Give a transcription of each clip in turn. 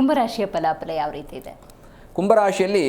ಕುಂಭರಾಶಿಯ ಫಲಾಫಲ ಯಾವ ರೀತಿ ಇದೆ? ಕುಂಭರಾಶಿಯಲ್ಲಿ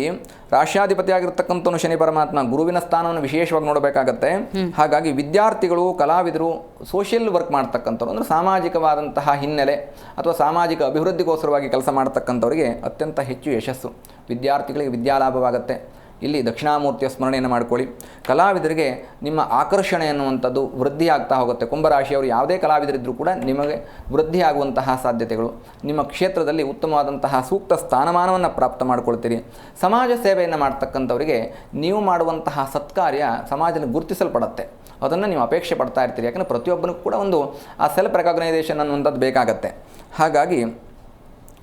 ರಾಶ್ಯಾಧಿಪತಿಯಾಗಿರ್ತಕ್ಕಂಥವನು ಶನಿ ಪರಮಾತ್ಮ ಗುರುವಿನ ಸ್ಥಾನವನ್ನು ವಿಶೇಷವಾಗಿ ನೋಡಬೇಕಾಗತ್ತೆ. ಹಾಗಾಗಿ ವಿದ್ಯಾರ್ಥಿಗಳು ಕಲಾವಿದರು ಸೋಷಿಯಲ್ ವರ್ಕ್ ಮಾಡ್ತಕ್ಕಂಥವ್ರು ಅಂದರೆ ಸಾಮಾಜಿಕವಾದಂತಹ ಹಿನ್ನೆಲೆ ಅಥವಾ ಸಾಮಾಜಿಕ ಅಭಿವೃದ್ಧಿಗೋಸ್ಕರವಾಗಿ ಕೆಲಸ ಮಾಡ್ತಕ್ಕಂಥವರಿಗೆ ಅತ್ಯಂತ ಹೆಚ್ಚು ಯಶಸ್ಸು. ವಿದ್ಯಾರ್ಥಿಗಳಿಗೆ ವಿದ್ಯಾಲಾಭವಾಗುತ್ತೆ. ಇಲ್ಲಿ ದಕ್ಷಿಣಾಮೂರ್ತಿಯ ಸ್ಮರಣೆಯನ್ನು ಮಾಡಿಕೊಳ್ಳಿ. ಕಲಾವಿದರಿಗೆ ನಿಮ್ಮ ಆಕರ್ಷಣೆ ಅನ್ನುವಂಥದ್ದು ವೃದ್ಧಿ ಆಗ್ತಾ ಹೋಗುತ್ತೆ. ಕುಂಭರಾಶಿಯವರು ಯಾವುದೇ ಕಲಾವಿದರಿದ್ದರೂ ಕೂಡ ನಿಮಗೆ ವೃದ್ಧಿ ಆಗುವಂತಹ ಸಾಧ್ಯತೆಗಳು. ನಿಮ್ಮ ಕ್ಷೇತ್ರದಲ್ಲಿ ಉತ್ತಮವಾದಂತಹ ಸೂಕ್ತ ಸ್ಥಾನಮಾನವನ್ನು ಪ್ರಾಪ್ತ ಮಾಡಿಕೊಳ್ತೀರಿ. ಸಮಾಜ ಸೇವೆಯನ್ನು ಮಾಡ್ತಕ್ಕಂಥವರಿಗೆ ನೀವು ಮಾಡುವಂತಹ ಸತ್ಕಾರ್ಯ ಸಮಾಜದಲ್ಲಿ ಗುರುತಿಸಲ್ಪಡುತ್ತೆ. ಅದನ್ನು ನೀವು ಅಪೇಕ್ಷೆ ಪಡ್ತಾ ಇರ್ತೀರಿ. ಯಾಕಂದರೆ ಪ್ರತಿಯೊಬ್ಬನಿಗೂ ಕೂಡ ಒಂದು ಆ ಸೆಲ್ಫ್ ರೆಕಾಗ್ನೈಸೇಷನ್ ಅನ್ನುವಂಥದ್ದು ಬೇಕಾಗತ್ತೆ. ಹಾಗಾಗಿ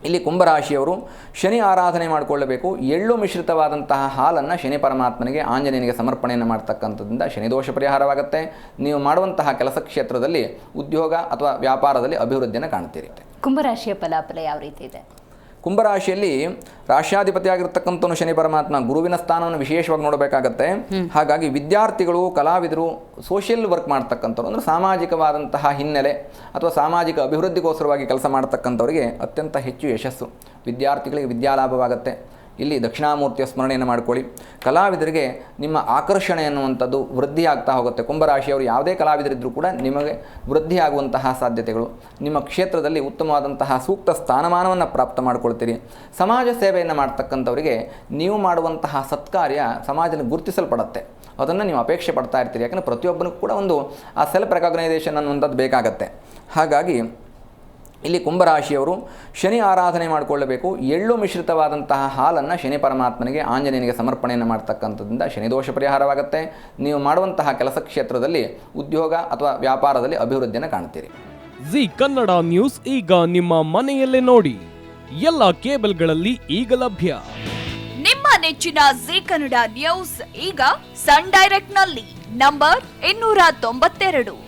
ಇಲ್ಲಿ ಕುಂಭರಾಶಿಯವರು ಶನಿ ಆರಾಧನೆ ಮಾಡಿಕೊಳ್ಳಬೇಕು. ಎಳ್ಳು ಮಿಶ್ರಿತವಾದಂತಹ ಹಾಲನ್ನು ಶನಿ ಪರಮಾತ್ಮನಿಗೆ ಆಂಜನೇಯನಿಗೆ ಸಮರ್ಪಣೆಯನ್ನು ಮಾಡ್ತಕ್ಕಂಥದ್ರಿಂದ ಶನಿದೋಷ ಪರಿಹಾರವಾಗುತ್ತೆ. ನೀವು ಮಾಡುವಂತಹ ಕೆಲಸ ಕ್ಷೇತ್ರದಲ್ಲಿ ಉದ್ಯೋಗ ಅಥವಾ ವ್ಯಾಪಾರದಲ್ಲಿ ಅಭಿವೃದ್ಧಿಯನ್ನು ಕಾಣ್ತೀರಿ ಕುಂಭರಾಶಿಯ ಫಲಾಫಲ ಯಾವ ರೀತಿ ಇದೆ? ಕುಂಭರಾಶಿಯಲ್ಲಿ ರಾಶ್ಯಾಧಿಪತಿಯಾಗಿರ್ತಕ್ಕಂಥವನು ಶನಿ ಪರಮಾತ್ಮ ಗುರುವಿನ ಸ್ಥಾನವನ್ನು ವಿಶೇಷವಾಗಿ ನೋಡಬೇಕಾಗತ್ತೆ. ಹಾಗಾಗಿ ವಿದ್ಯಾರ್ಥಿಗಳು ಕಲಾವಿದರು ಸೋಷಿಯಲ್ ವರ್ಕ್ ಮಾಡ್ತಕ್ಕಂಥವ್ರು ಅಂದರೆ ಸಾಮಾಜಿಕವಾದಂತಹ ಹಿನ್ನೆಲೆ ಅಥವಾ ಸಾಮಾಜಿಕ ಅಭಿವೃದ್ಧಿಗೋಸ್ಕರವಾಗಿ ಕೆಲಸ ಮಾಡ್ತಕ್ಕಂಥವರಿಗೆ ಅತ್ಯಂತ ಹೆಚ್ಚು ಯಶಸ್ಸು. ವಿದ್ಯಾರ್ಥಿಗಳಿಗೆ ವಿದ್ಯಾಲಾಭವಾಗುತ್ತೆ. ಇಲ್ಲಿ ದಕ್ಷಿಣಾಮೂರ್ತಿಯ ಸ್ಮರಣೆಯನ್ನು ಮಾಡಿಕೊಳ್ಳಿ. ಕಲಾವಿದರಿಗೆ ನಿಮ್ಮ ಆಕರ್ಷಣೆ ಅನ್ನುವಂಥದ್ದು ವೃದ್ಧಿ ಆಗ್ತಾ ಹೋಗುತ್ತೆ. ಕುಂಭರಾಶಿಯವರು ಯಾವುದೇ ಕಲಾವಿದರಿದ್ದರೂ ಕೂಡ ನಿಮಗೆ ವೃದ್ಧಿ ಆಗುವಂತಹ ಸಾಧ್ಯತೆಗಳು. ನಿಮ್ಮ ಕ್ಷೇತ್ರದಲ್ಲಿ ಉತ್ತಮವಾದಂತಹ ಸೂಕ್ತ ಸ್ಥಾನಮಾನವನ್ನು ಪ್ರಾಪ್ತ ಮಾಡಿಕೊಳ್ತೀರಿ. ಸಮಾಜ ಸೇವೆಯನ್ನು ಮಾಡ್ತಕ್ಕಂಥವರಿಗೆ ನೀವು ಮಾಡುವಂತಹ ಸತ್ಕಾರ್ಯ ಸಮಾಜದಲ್ಲಿ ಗುರುತಿಸಲ್ಪಡುತ್ತೆ. ಅದನ್ನು ನೀವು ಅಪೇಕ್ಷೆ ಪಡ್ತಾ ಇರ್ತೀರಿ. ಯಾಕಂದರೆ ಪ್ರತಿಯೊಬ್ಬನಿಗೂ ಕೂಡ ಒಂದು ಆ ಸೆಲ್ಫ್ ರೆಕಾಗ್ನೈಸೇಷನ್ ಅನ್ನುವಂಥದ್ದು ಬೇಕಾಗತ್ತೆ. ಹಾಗಾಗಿ ಇಲ್ಲಿ ಕುಂಭರಾಶಿಯವರು ಶನಿ ಆರಾಧನೆ ಮಾಡಿಕೊಳ್ಳಬೇಕು. ಎಳ್ಳು ಮಿಶ್ರಿತವಾದಂತಹ ಹಾಲನ್ನು ಶನಿ ಪರಮಾತ್ಮನಿಗೆ ಆಂಜನೇಯನಿಗೆ ಸಮರ್ಪಣೆಯನ್ನು ಮಾಡ್ತಕ್ಕಂಥದ್ರಿಂದ ಶನಿದೋಷ ಪರಿಹಾರವಾಗುತ್ತೆ. ನೀವು ಮಾಡುವಂತಹ ಕೆಲಸ ಕ್ಷೇತ್ರದಲ್ಲಿ ಉದ್ಯೋಗ ಅಥವಾ ವ್ಯಾಪಾರದಲ್ಲಿ ಅಭಿವೃದ್ಧಿಯನ್ನು ಕಾಣ್ತೀರಿ. ಜಿ ಕನ್ನಡ ನ್ಯೂಸ್ ಈಗ ನಿಮ್ಮ ಮನೆಯಲ್ಲೇ ನೋಡಿ. ಎಲ್ಲ ಕೇಬಲ್ಗಳಲ್ಲಿ ಈಗ ಲಭ್ಯ. ನಿಮ್ಮ ನೆಚ್ಚಿನ ಜಿ ಕನ್ನಡ ನ್ಯೂಸ್ ಈಗ ಸನ್ ಡೈರೆಕ್ಟ್ನಲ್ಲಿ ನಂಬರ್ ಇನ್ನೂರ ತೊಂಬತ್ತೆರಡು.